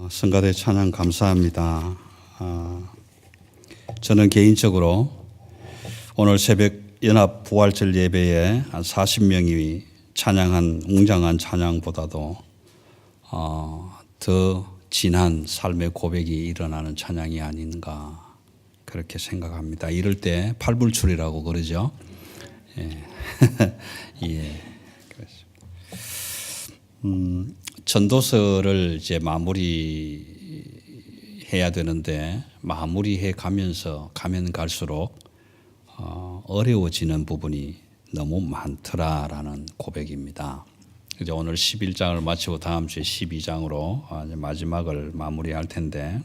어, 성가대 찬양 감사합니다. 아, 저는 개인적으로 오늘 새벽 연합 부활절 예배에 한 40명이 찬양한 웅장한 찬양보다도 어, 더 진한 삶의 고백이 일어나는 찬양이 아닌가 그렇게 생각합니다. 이럴 때 팔불출이라고 그러죠. 예, 예. 음, 전도서를 이제 마무리 해야 되는데 마무리해 가면서 가면 갈수록 어, 어려워지는 부분이 너무 많더라라는 고백입니다. 이제 오늘 11장을 마치고 다음 주에 12장으로 마지막을 마무리할 텐데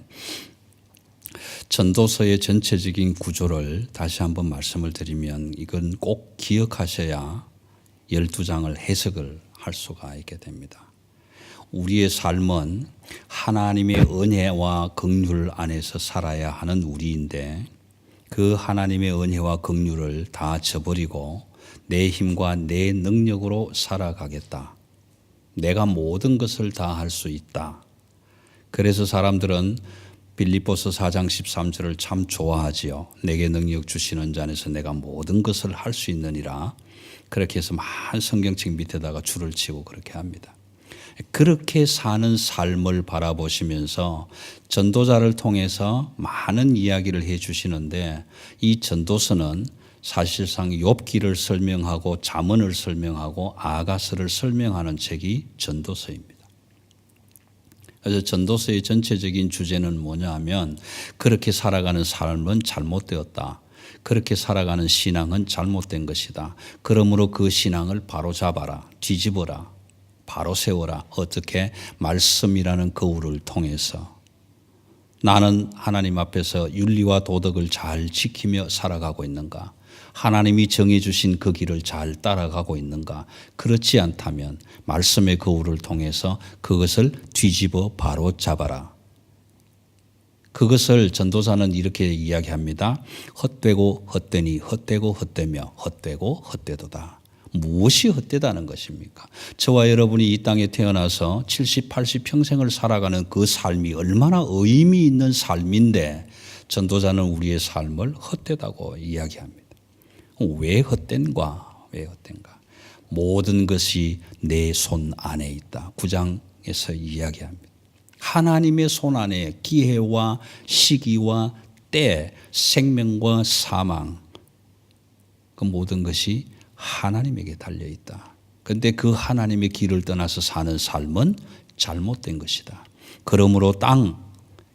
전도서의 전체적인 구조를 다시 한번 말씀을 드리면 이건 꼭 기억하셔야 12장을 해석을 할 수가 있게 됩니다. 우리의 삶은 하나님의 은혜와 긍휼 안에서 살아야 하는 우리인데 그 하나님의 은혜와 긍휼을 다 저버리고 내 힘과 내 능력으로 살아가겠다. 내가 모든 것을 다 할 수 있다. 그래서 사람들은 빌립보서 4장 13절을 참 좋아하지요. 내게 능력 주시는 자 안에서 내가 모든 것을 할 수 있느니라. 그렇게 해서 많은 성경책 밑에다가 줄을 치고 그렇게 합니다. 그렇게 사는 삶을 바라보시면서 전도자를 통해서 많은 이야기를 해 주시는데 이 전도서는 사실상 욥기를 설명하고 잠언을 설명하고 아가스를 설명하는 책이 전도서입니다. 그래서 전도서의 전체적인 주제는 뭐냐 하면 그렇게 살아가는 삶은 잘못되었다. 그렇게 살아가는 신앙은 잘못된 것이다. 그러므로 그 신앙을 바로 잡아라. 뒤집어라. 바로 세워라. 어떻게 말씀이라는 거울을 통해서 나는 하나님 앞에서 윤리와 도덕을 잘 지키며 살아가고 있는가? 하나님이 정해주신 그 길을 잘 따라가고 있는가? 그렇지 않다면 말씀의 거울을 통해서 그것을 뒤집어 바로 잡아라. 그것을 전도사는 이렇게 이야기합니다. 헛되고 헛되니 헛되고 헛되며 헛되고 헛되도다. 무엇이 헛되다는 것입니까? 저와 여러분이 이 땅에 태어나서 70, 80 평생을 살아가는 그 삶이 얼마나 의미 있는 삶인데 전도자는 우리의 삶을 헛되다고 이야기합니다. 왜 헛된가? 왜 헛된가? 모든 것이 내 손 안에 있다. 9장에서 이야기합니다. 하나님의 손 안에 기회와 시기와 때, 생명과 사망, 그 모든 것이 하나님에게 달려 있다. 근데 그 하나님의 길을 떠나서 사는 삶은 잘못된 것이다. 그러므로 땅,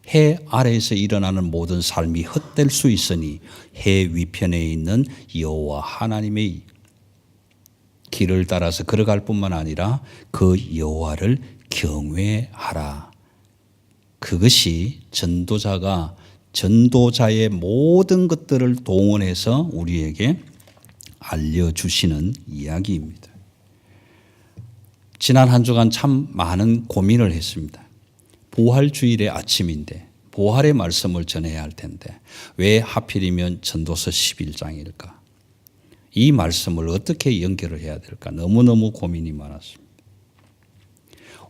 해 아래에서 일어나는 모든 삶이 헛될 수 있으니 해 위편에 있는 여호와 하나님의 길을 따라서 걸어갈 뿐만 아니라 그 여호와를 경외하라. 그것이 전도자가 전도자의 모든 것들을 동원해서 우리에게 알려주시는 이야기입니다. 지난 한 주간 참 많은 고민을 했습니다. 부활 주일의 아침인데 부활의 말씀을 전해야 할 텐데 왜 하필이면 전도서 11장일까? 이 말씀을 어떻게 연결을 해야 될까? 너무너무 고민이 많았습니다.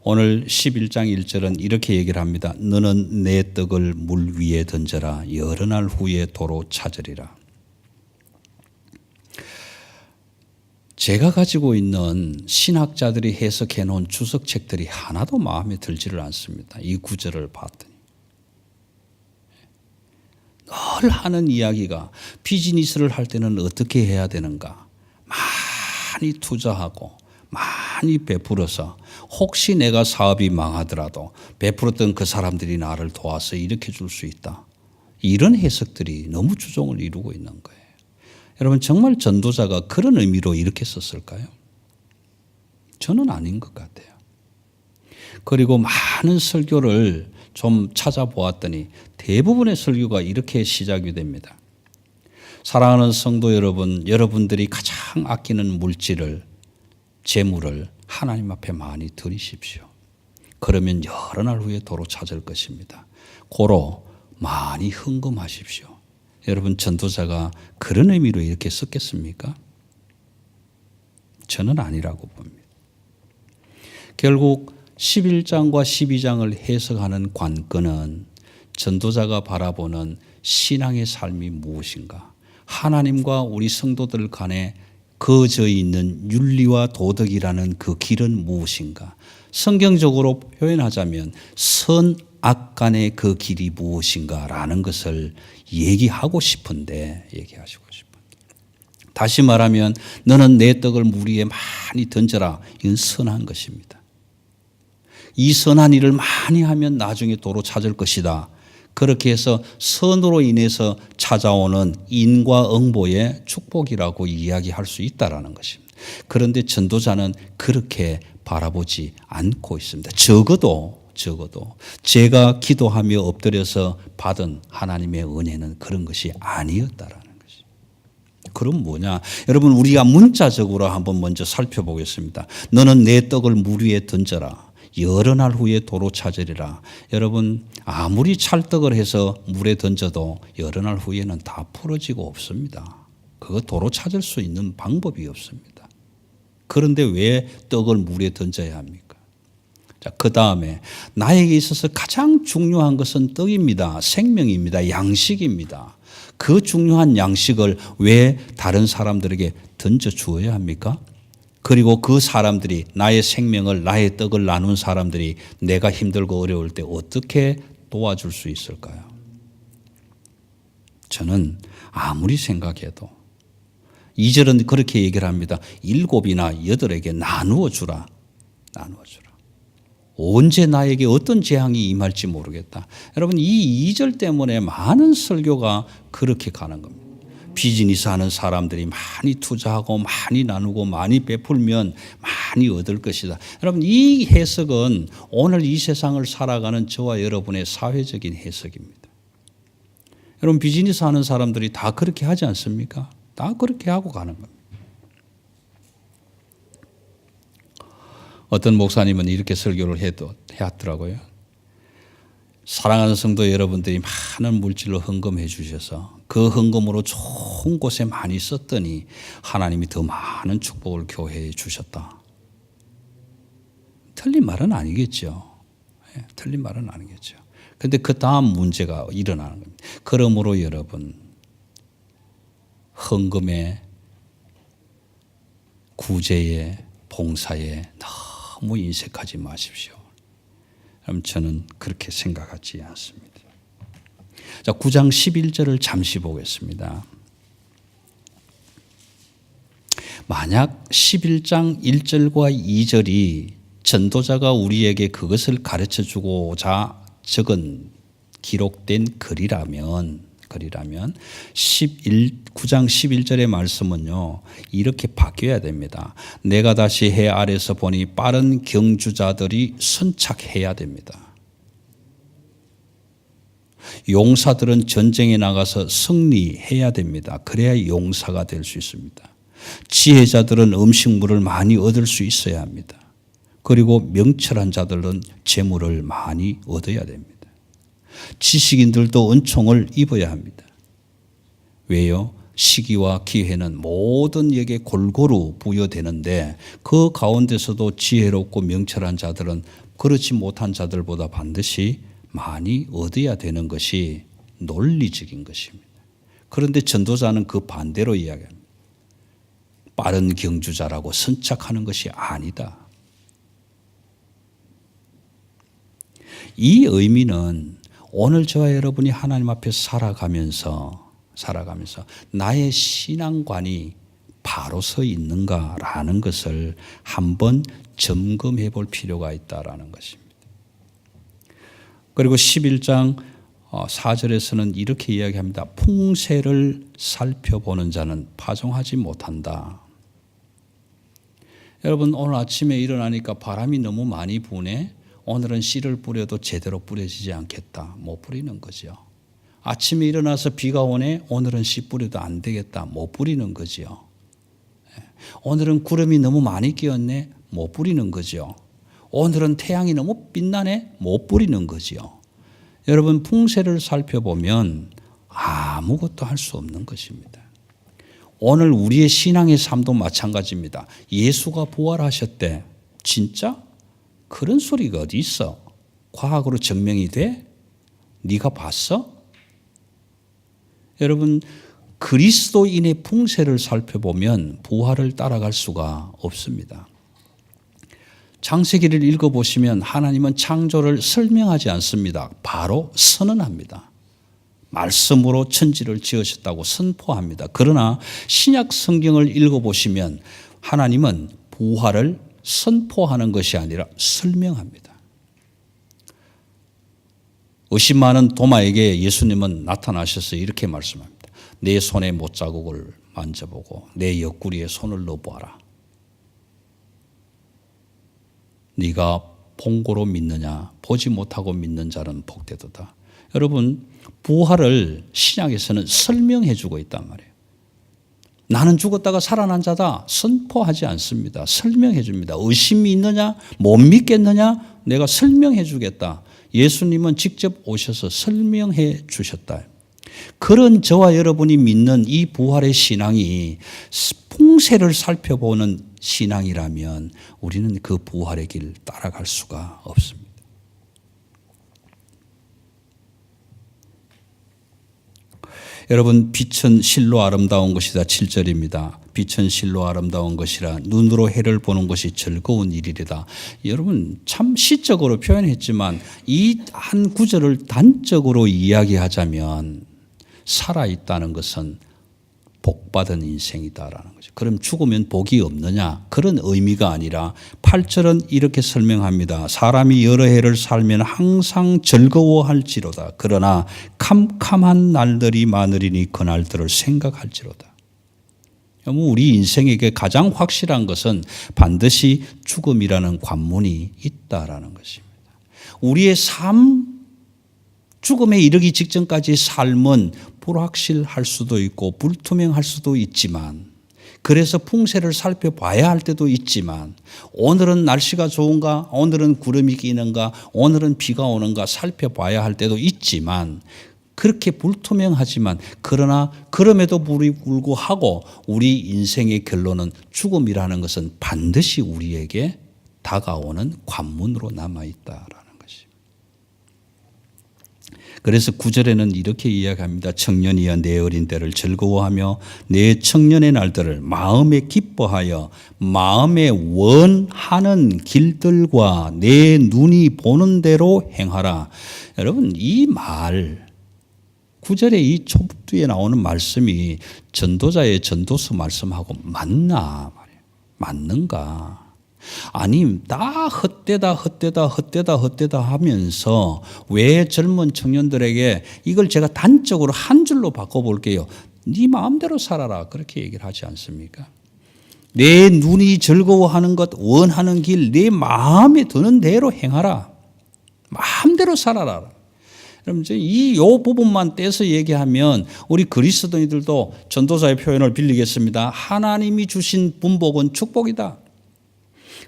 오늘 11장 1절은 이렇게 얘기를 합니다. 너는 내 떡을 물 위에 던져라. 여러 날 후에 도로 찾으리라. 제가 가지고 있는 신학자들이 해석해 놓은 주석책들이 하나도 마음에 들지를 않습니다. 이 구절을 봤더니. 늘 하는 이야기가 비즈니스를 할 때는 어떻게 해야 되는가. 많이 투자하고 많이 베풀어서 혹시 내가 사업이 망하더라도 베풀었던 그 사람들이 나를 도와서 일으켜 줄 수 있다. 이런 해석들이 너무 주종을 이루고 있는 거예요. 여러분 정말 전도자가 그런 의미로 이렇게 썼을까요? 저는 아닌 것 같아요. 그리고 많은 설교를 좀 찾아보았더니 대부분의 설교가 이렇게 시작이 됩니다. 사랑하는 성도 여러분, 여러분들이 가장 아끼는 물질을, 재물을 하나님 앞에 많이 드리십시오. 그러면 여러 날 후에 도로 찾을 것입니다. 고로 많이 헌금하십시오. 여러분 전도자가 그런 의미로 이렇게 썼겠습니까? 저는 아니라고 봅니다. 결국 11장과 12장을 해석하는 관건은 전도자가 바라보는 신앙의 삶이 무엇인가? 하나님과 우리 성도들 간에 그어져 있는 윤리와 도덕이라는 그 길은 무엇인가? 성경적으로 표현하자면 선 악 간의 그 길이 무엇인가라는 것을 얘기하고 싶은데 얘기하시고 싶은데 다시 말하면 너는 내 떡을 물 위에 많이 던져라. 이건 선한 것입니다. 이 선한 일을 많이 하면 나중에 도로 찾을 것이다. 그렇게 해서 선으로 인해서 찾아오는 인과 응보의 축복이라고 이야기할 수 있다라는 것입니다. 그런데 전도자는 그렇게 바라보지 않고 있습니다. 적어도 적어도 제가 기도하며 엎드려서 받은 하나님의 은혜는 그런 것이 아니었다라는 것이. 그럼 뭐냐? 여러분 우리가 문자적으로 한번 먼저 살펴보겠습니다. 너는 내 떡을 물 위에 던져라. 여러 날 후에 도로 찾으리라. 여러분 아무리 찰떡을 해서 물에 던져도 여러 날 후에는 다 풀어지고 없습니다. 그거 도로 찾을 수 있는 방법이 없습니다. 그런데 왜 떡을 물에 던져야 합니까? 자, 그 다음에 나에게 있어서 가장 중요한 것은 떡입니다. 생명입니다. 양식입니다. 그 중요한 양식을 왜 다른 사람들에게 던져 주어야 합니까? 그리고 그 사람들이 나의 생명을 나의 떡을 나눈 사람들이 내가 힘들고 어려울 때 어떻게 도와줄 수 있을까요? 저는 아무리 생각해도 이절은 그렇게 얘기를 합니다. 일곱이나 여덟에게 나누어 주라. 나누어 주라. 언제 나에게 어떤 재앙이 임할지 모르겠다. 여러분 이 2절 때문에 많은 설교가 그렇게 가는 겁니다. 비즈니스 하는 사람들이 많이 투자하고 많이 나누고 많이 베풀면 많이 얻을 것이다. 여러분 이 해석은 오늘 이 세상을 살아가는 저와 여러분의 사회적인 해석입니다. 여러분 비즈니스 하는 사람들이 다 그렇게 하지 않습니까? 다 그렇게 하고 가는 겁니다. 어떤 목사님은 이렇게 설교를 해도 해왔더라고요. 사랑하는 성도 여러분들이 많은 물질로 헌금해 주셔서 그 헌금으로 좋은 곳에 많이 썼더니 하나님이 더 많은 축복을 교회에 주셨다. 틀린 말은 아니겠죠. 예, 틀린 말은 아니겠죠. 근데 그 다음 문제가 일어나는 겁니다. 그러므로 여러분, 헌금에, 구제에, 봉사에 너무 인색하지 마십시오. 그럼 저는 그렇게 생각하지 않습니다. 자, 9장 11절을 잠시 보겠습니다. 만약 11장 1절과 2절이 전도자가 우리에게 그것을 가르쳐 주고자 적은 기록된 글이라면 글이라면 11 9장 11절의 말씀은요. 이렇게 바뀌어야 됩니다. 내가 다시 해 아래서 보니 빠른 경주자들이 선착해야 됩니다. 용사들은 전쟁에 나가서 승리해야 됩니다. 그래야 용사가 될 수 있습니다. 지혜자들은 음식물을 많이 얻을 수 있어야 합니다. 그리고 명철한 자들은 재물을 많이 얻어야 됩니다. 지식인들도 은총을 입어야 합니다. 왜요? 시기와 기회는 모든 에게 골고루 부여되는데 그 가운데서도 지혜롭고 명철한 자들은 그렇지 못한 자들보다 반드시 많이 얻어야 되는 것이 논리적인 것입니다. 그런데 전도자는 그 반대로 이야기합니다. 빠른 경주자라고 선착하는 것이 아니다. 이 의미는 오늘 저와 여러분이 하나님 앞에 살아가면서 살아가면서 나의 신앙관이 바로 서 있는가라는 것을 한번 점검해 볼 필요가 있다라는 것입니다. 그리고 11장 4절에서는 어, 이렇게 이야기합니다. 풍세를 살펴보는 자는 파종하지 못한다. 여러분 오늘 아침에 일어나니까 바람이 너무 많이 부네. 오늘은 씨를 뿌려도 제대로 뿌려지지 않겠다. 못 뿌리는 거죠. 아침에 일어나서 비가 오네. 오늘은 씨 뿌려도 안 되겠다. 못 뿌리는 거죠. 예. 오늘은 구름이 너무 많이 끼었네. 못 뿌리는 거죠. 오늘은 태양이 너무 빛나네 못 부리는 거지요. 여러분 풍세를 살펴보면 아무것도 할 수 없는 것입니다. 오늘 우리의 신앙의 삶도 마찬가지입니다. 예수가 부활하셨대. 진짜? 그런 소리가 어디 있어? 과학으로 증명이 돼? 네가 봤어? 여러분 그리스도인의 풍세를 살펴보면 부활을 따라갈 수가 없습니다. 창세기를 읽어보시면 하나님은 창조를 설명하지 않습니다. 바로 선언합니다. 말씀으로 천지를 지으셨다고 선포합니다. 그러나 신약 성경을 읽어보시면 하나님은 부활을 선포하는 것이 아니라 설명합니다. 의심 많은 도마에게 예수님은 나타나셔서 이렇게 말씀합니다. 내 손에 못자국을 만져보고 내 옆구리에 손을 넣어보아라. 네가 본고로 믿느냐 보지 못하고 믿는 자는 복되도다. 여러분 부활을 신약에서는 설명해 주고 있단 말이에요. 나는 죽었다가 살아난 자다 선포하지 않습니다. 설명해 줍니다. 의심이 있느냐 못 믿겠느냐 내가 설명해 주겠다. 예수님은 직접 오셔서 설명해 주셨다. 그런 저와 여러분이 믿는 이 부활의 신앙이 풍세를 살펴보는 신앙이라면 우리는 그 부활의 길 따라갈 수가 없습니다. 여러분 빛은 실로 아름다운 것이다 7절입니다. 빛은 실로 아름다운 것이라 눈으로 해를 보는 것이 즐거운 일이다. 여러분 참 시적으로 표현했지만 이 한 구절을 단적으로 이야기하자면 살아 있다는 것은 복받은 인생이다라는 거죠. 그럼 죽으면 복이 없느냐? 그런 의미가 아니라 8절은 이렇게 설명합니다. 사람이 여러 해를 살면 항상 즐거워할지로다. 그러나 캄캄한 날들이 많으리니 그 날들을 생각할지로다. 우리 인생에게 가장 확실한 것은 반드시 죽음이라는 관문이 있다라는 것입니다. 우리의 삶 죽음에 이르기 직전까지 삶은 불확실할 수도 있고 불투명할 수도 있지만 그래서 풍세를 살펴봐야 할 때도 있지만 오늘은 날씨가 좋은가 오늘은 구름이 끼는가 오늘은 비가 오는가 살펴봐야 할 때도 있지만 그렇게 불투명하지만 그러나 그럼에도 불구하고 우리 인생의 결론은 죽음이라는 것은 반드시 우리에게 다가오는 관문으로 남아 있다라는 그래서 구절에는 이렇게 이야기합니다. 청년이여 내 어린 때를 즐거워하며 내 청년의 날들을 마음에 기뻐하여 마음에 원하는 길들과 내 눈이 보는 대로 행하라. 여러분 이 말 구절의 이 초부에 나오는 말씀이 전도자의 전도서 말씀하고 맞나. 맞는가? 아니, 다 헛되다, 헛되다, 헛되다, 헛되다 하면서 왜 젊은 청년들에게 이걸 제가 단적으로 한 줄로 바꿔볼게요. 네 마음대로 살아라. 그렇게 얘기를 하지 않습니까? 내 눈이 즐거워하는 것, 원하는 길, 내 마음에 드는 대로 행하라. 마음대로 살아라. 그럼 이요 부분만 떼서 얘기하면 우리 그리스도인들도 전도사의 표현을 빌리겠습니다. 하나님이 주신 분복은 축복이다.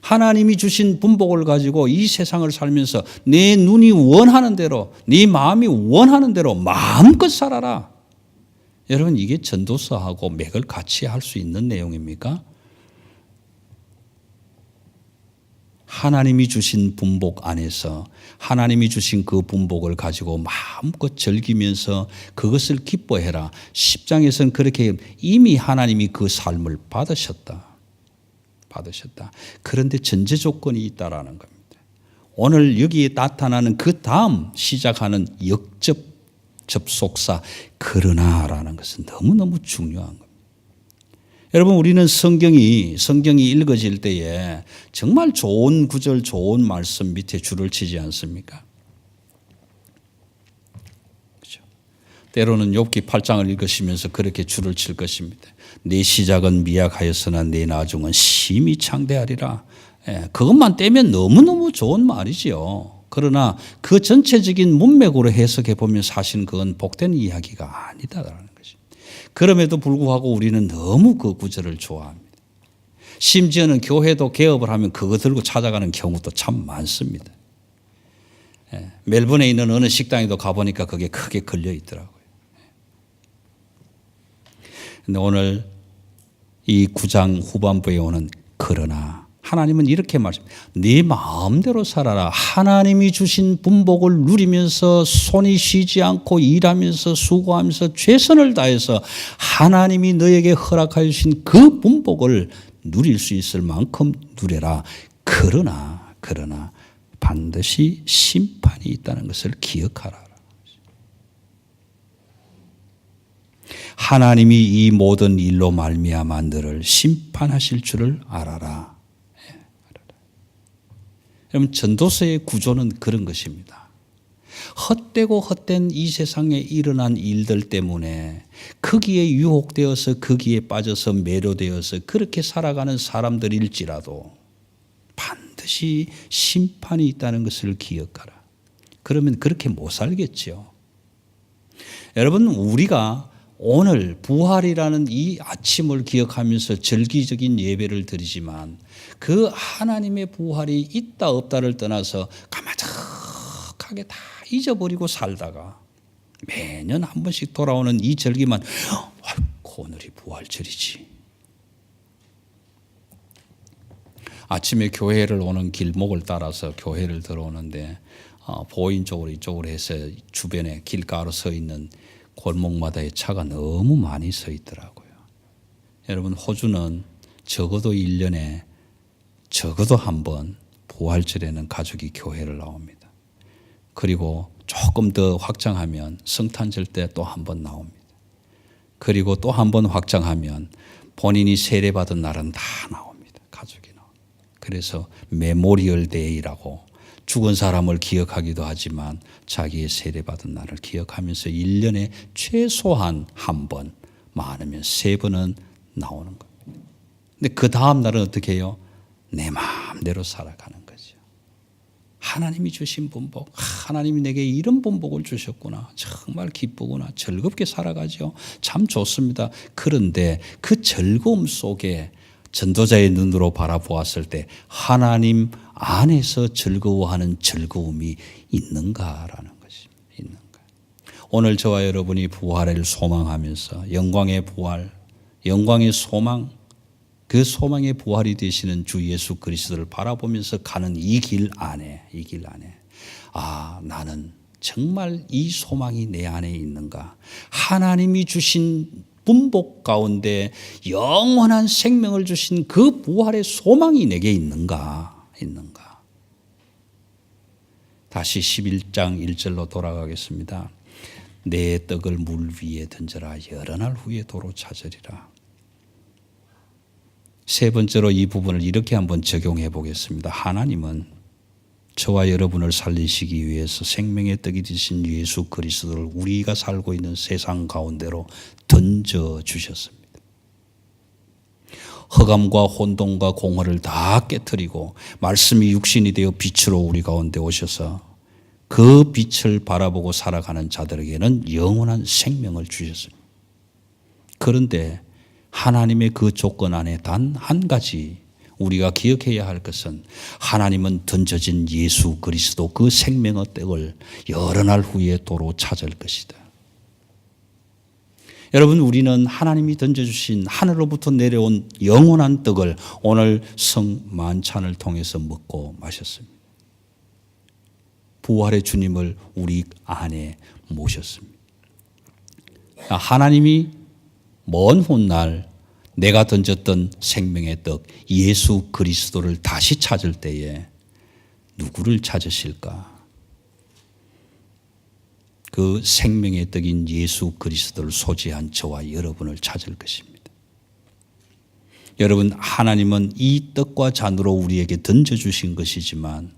하나님이 주신 분복을 가지고 이 세상을 살면서 내 눈이 원하는 대로, 네 마음이 원하는 대로 마음껏 살아라. 여러분 이게 전도서하고 맥을 같이 할 수 있는 내용입니까? 하나님이 주신 분복 안에서 하나님이 주신 그 분복을 가지고 마음껏 즐기면서 그것을 기뻐해라. 10장에서는 그렇게 이미 하나님이 그 삶을 받으셨다. 받으셨다. 그런데 전제 조건이 있다라는 겁니다. 오늘 여기에 나타나는 그 다음 시작하는 역접 접속사 그러나라는 것은 너무너무 중요한 겁니다. 여러분 우리는 성경이 성경이 읽어질 때에 정말 좋은 구절 좋은 말씀 밑에 줄을 치지 않습니까? 그렇죠. 때로는 욥기 8장을 읽으시면서 그렇게 줄을 칠 것입니다. 내 시작은 미약하였으나 내 나중은 심히 창대하리라. 예, 그것만 떼면 너무너무 좋은 말이지요. 그러나 그 전체적인 문맥으로 해석해 보면 사실은 그건 복된 이야기가 아니다라는 것이. 그럼에도 불구하고 우리는 너무 그 구절을 좋아합니다. 심지어는 교회도 개업을 하면 그거 들고 찾아가는 경우도 참 많습니다. 예, 멜번에 있는 어느 식당에도 가보니까 그게 크게 걸려 있더라고요. 오늘 이 구장 후반부에 오는 그러나 하나님은 이렇게 말씀. 네 마음대로 살아라. 하나님이 주신 분복을 누리면서 손이 쉬지 않고 일하면서 수고하면서 최선을 다해서 하나님이 너에게 허락하여 주신 그 분복을 누릴 수 있을 만큼 누려라. 그러나 그러나 반드시 심판이 있다는 것을 기억하라. 하나님이 이 모든 일로 말미암아 너를 심판하실 줄을 알아라. 여러분 전도서의 구조는 그런 것입니다. 헛되고 헛된 이 세상에 일어난 일들 때문에 거기에 유혹되어서 거기에 빠져서 매료되어서 그렇게 살아가는 사람들일지라도 반드시 심판이 있다는 것을 기억하라. 그러면 그렇게 못 살겠죠. 여러분 우리가 오늘 부활이라는 이 아침을 기억하면서 절기적인 예배를 드리지만 그 하나님의 부활이 있다 없다를 떠나서 가마적하게 다 잊어버리고 살다가 매년 한 번씩 돌아오는 이 절기만 아이고 오늘이 부활절이지. 아침에 교회를 오는 길목을 따라서 교회를 들어오는데 어, 보인 쪽으로 이쪽으로 해서 주변에 길가로 서 있는 골목마다의 차가 너무 많이 서 있더라고요. 여러분 호주는 적어도 1년에 적어도 한 번 부활절에는 가족이 교회를 나옵니다. 그리고 조금 더 확장하면 성탄절 때 또 한 번 나옵니다. 그리고 또 한 번 확장하면 본인이 세례받은 날은 다 나옵니다. 가족이 나옵니다. 그래서 메모리얼 데이라고 죽은 사람을 기억하기도 하지만 자기의 세례받은 날을 기억하면서 1년에 최소한 한 번, 많으면 세 번은 나오는 겁니다. 근데 그 다음 날은 어떻게 해요? 내 마음대로 살아가는 거죠. 하나님이 주신 본복, 하나님이 내게 이런 본복을 주셨구나. 정말 기쁘구나. 즐겁게 살아가죠. 참 좋습니다. 그런데 그 즐거움 속에 전도자의 눈으로 바라보았을 때 하나님 안에서 즐거워하는 즐거움이 있는가라는 것입니다. 있는가. 오늘 저와 여러분이 부활을 소망하면서 영광의 부활, 영광의 소망, 그 소망의 부활이 되시는 주 예수 그리스도를 바라보면서 가는 이 길 안에, 이 길 안에, 아, 나는 정말 이 소망이 내 안에 있는가? 하나님이 주신 분복 가운데 영원한 생명을 주신 그 부활의 소망이 내게 있는가? 있는가? 다시 11장 1절로 돌아가겠습니다. 내 떡을 물 위에 던져라 여러 날 후에 도로 찾으리라. 세 번째로 이 부분을 이렇게 한번 적용해 보겠습니다. 하나님은 저와 여러분을 살리시기 위해서 생명의 떡이 되신 예수 그리스도를 우리가 살고 있는 세상 가운데로 던져 주셨습니다. 허감과 혼돈과 공허를 다 깨뜨리고 말씀이 육신이 되어 빛으로 우리 가운데 오셔서 그 빛을 바라보고 살아가는 자들에게는 영원한 생명을 주셨습니다. 그런데 하나님의 그 조건 안에 단 한 가지 우리가 기억해야 할 것은 하나님은 던져진 예수 그리스도 그 생명의 떡을 여러 날 후에 도로 찾을 것이다. 여러분 우리는 하나님이 던져주신 하늘로부터 내려온 영원한 떡을 오늘 성 만찬을 통해서 먹고 마셨습니다. 부활의 주님을 우리 안에 모셨습니다. 하나님이 먼 훗날 내가 던졌던 생명의 떡 예수 그리스도를 다시 찾을 때에 누구를 찾으실까? 그 생명의 떡인 예수 그리스도를 소지한 저와 여러분을 찾을 것입니다. 여러분, 하나님은 이 떡과 잔으로 우리에게 던져주신 것이지만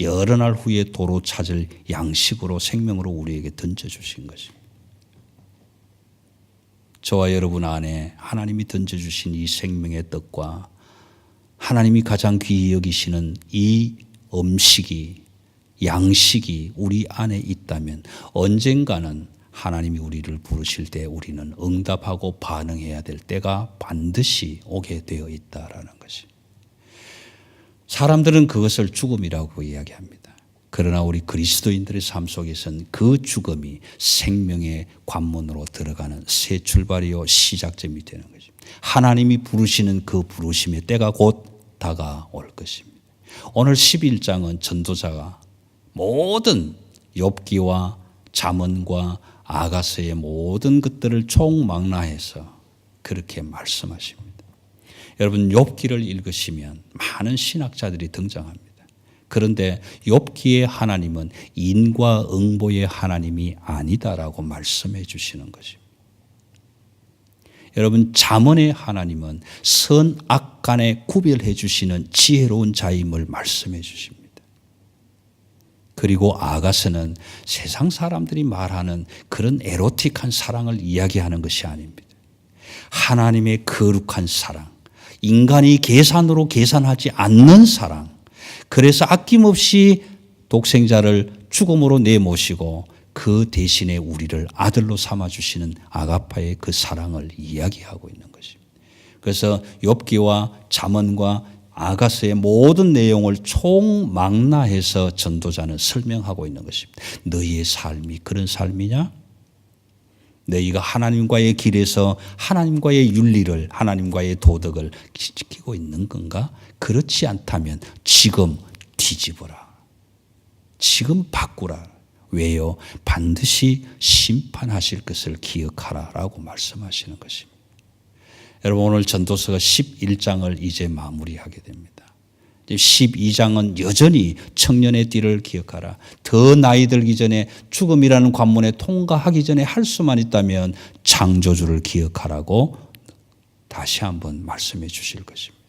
여러 날 후에 도로 찾을 양식으로 생명으로 우리에게 던져주신 것입니다. 저와 여러분 안에 하나님이 던져주신 이 생명의 떡과 하나님이 가장 귀히 여기시는 이 음식이 양식이 우리 안에 있다면 언젠가는 하나님이 우리를 부르실 때 우리는 응답하고 반응해야 될 때가 반드시 오게 되어 있다라는 것이. 사람들은 그것을 죽음이라고 이야기합니다. 그러나 우리 그리스도인들의 삶 속에서는 그 죽음이 생명의 관문으로 들어가는 새 출발이요 시작점이 되는 것입니다. 하나님이 부르시는 그 부르심의 때가 곧 다가올 것입니다. 오늘 11장은 전도자가 모든 욥기와 잠언과 아가서의 모든 것들을 총망라해서 그렇게 말씀하십니다. 여러분 욥기를 읽으시면 많은 신학자들이 등장합니다. 그런데 욥기의 하나님은 인과 응보의 하나님이 아니다라고 말씀해 주시는 것입니다. 여러분 잠언의 하나님은 선악 간에 구별해 주시는 지혜로운 자임을 말씀해 주십니다. 그리고 아가서는 세상 사람들이 말하는 그런 에로틱한 사랑을 이야기하는 것이 아닙니다. 하나님의 거룩한 사랑, 인간이 계산으로 계산하지 않는 사랑, 그래서 아낌없이 독생자를 죽음으로 내모시고 그 대신에 우리를 아들로 삼아 주시는 아가파의 그 사랑을 이야기하고 있는 것입니다. 그래서 욥기와 잠언과 아가서의 모든 내용을 총망라해서 전도자는 설명하고 있는 것입니다. 너희의 삶이 그런 삶이냐? 너희가 하나님과의 길에서 하나님과의 윤리를 하나님과의 도덕을 지키고 있는 건가? 그렇지 않다면 지금 뒤집어라. 지금 바꾸라. 왜요? 반드시 심판하실 것을 기억하라라고 말씀하시는 것입니다. 여러분 오늘 전도서가 11장을 이제 마무리하게 됩니다. 12장은 여전히 청년의 띠를 기억하라. 더 나이 들기 전에 죽음이라는 관문에 통과하기 전에 할 수만 있다면 창조주를 기억하라고 다시 한번 말씀해 주실 것입니다.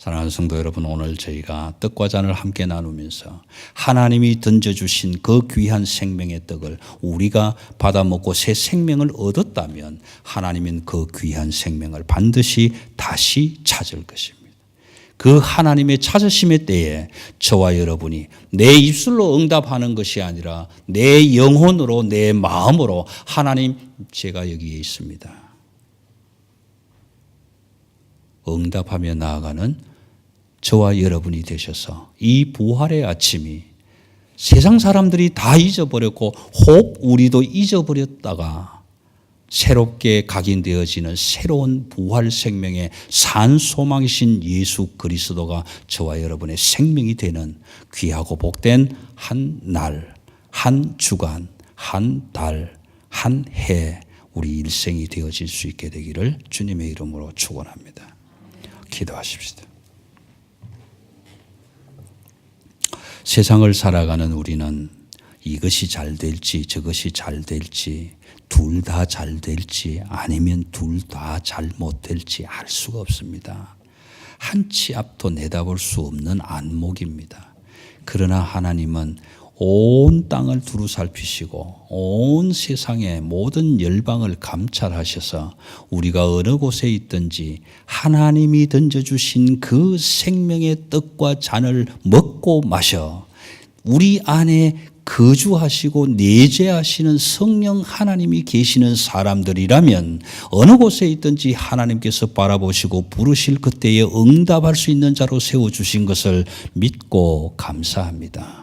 사랑하는 성도 여러분, 오늘 저희가 떡과 잔을 함께 나누면서 하나님이 던져주신 그 귀한 생명의 떡을 우리가 받아먹고 새 생명을 얻었다면 하나님은 그 귀한 생명을 반드시 다시 찾을 것입니다. 그 하나님의 찾으심의 때에 저와 여러분이 내 입술로 응답하는 것이 아니라 내 영혼으로 내 마음으로 하나님 제가 여기에 있습니다. 응답하며 나아가는 저와 여러분이 되셔서 이 부활의 아침이 세상 사람들이 다 잊어버렸고 혹 우리도 잊어버렸다가 새롭게 각인되어지는 새로운 부활 생명의 산 소망이신 예수 그리스도가 저와 여러분의 생명이 되는 귀하고 복된 한 날, 한 주간, 한 달, 한 해 우리 일생이 되어질 수 있게 되기를 주님의 이름으로 축원합니다. 기도하십시다. 세상을 살아가는 우리는 이것이 잘 될지 저것이 잘 될지 둘 다 잘 될지 아니면 둘 다 잘 못 될지 알 수가 없습니다. 한 치 앞도 내다볼 수 없는 안목입니다. 그러나 하나님은 온 땅을 두루 살피시고 온 세상의 모든 열방을 감찰하셔서 우리가 어느 곳에 있든지 하나님이 던져주신 그 생명의 떡과 잔을 먹고 마셔 우리 안에 거주하시고 내재하시는 성령 하나님이 계시는 사람들이라면 어느 곳에 있든지 하나님께서 바라보시고 부르실 그때에 응답할 수 있는 자로 세워주신 것을 믿고 감사합니다.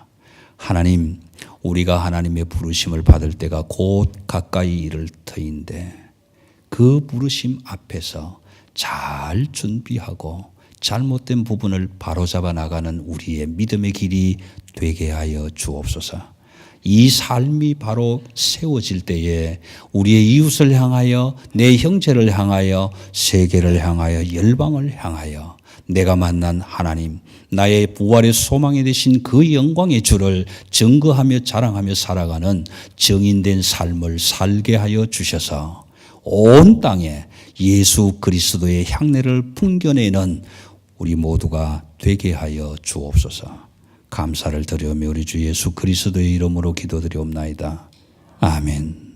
하나님, 우리가 하나님의 부르심을 받을 때가 곧 가까이 이를 터인데 그 부르심 앞에서 잘 준비하고 잘못된 부분을 바로잡아 나가는 우리의 믿음의 길이 되게 하여 주옵소서. 이 삶이 바로 세워질 때에 우리의 이웃을 향하여 내 형제를 향하여 세계를 향하여 열방을 향하여 내가 만난 하나님 나의 부활의 소망이 되신 그 영광의 주를 증거하며 자랑하며 살아가는 정인된 삶을 살게 하여 주셔서 온 땅에 예수 그리스도의 향내를 풍겨내는 우리 모두가 되게 하여 주옵소서. 감사를 드려며 우리 주 예수 그리스도의 이름으로 기도드리옵나이다. 아멘.